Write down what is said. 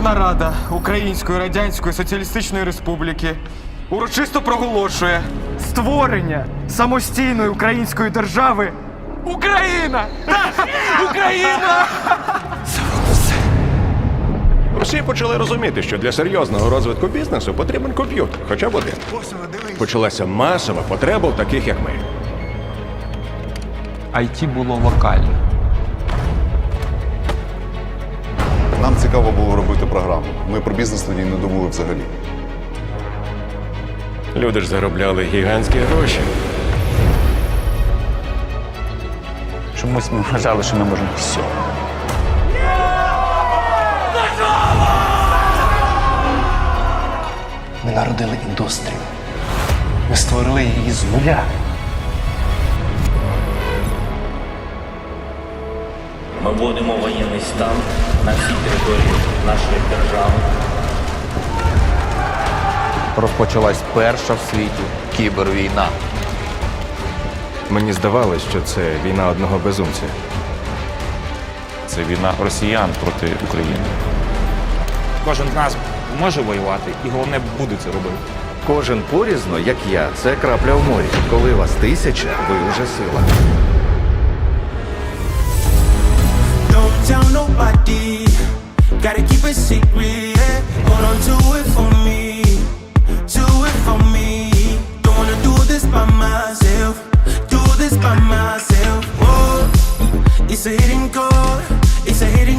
Верховна Рада Української Радянської Соціалістичної Республіки урочисто проголошує створення самостійної української держави Україна! Україна! Всі почали розуміти, що для серйозного розвитку бізнесу потрібен комп'ютер, хоча б один. Почалася масова потреба в таких, як ми. IT було локальне. Цікаво було робити програму. Ми про бізнес тоді не думали взагалі. Люди ж заробляли гігантські гроші. Чомусь ми вважали, що ми можемо все. Ми народили індустрію. Ми створили її з нуля. Ми вводимо воєнний стан на всій території нашої держави. Розпочалась перша в світі кібервійна. Мені здавалось, що це війна одного безумця. Це війна росіян проти України. Кожен з нас може воювати, і головне буде це робити. Кожен порізно, як я, це крапля в морі. Коли вас тисяча, ви вже сила. Gotta keep it secret. Yeah. Hold on, to it for me. Do it for me. Don't wanna do this by myself. Do this by myself. Oh, it's a hidden code. It's a hidden.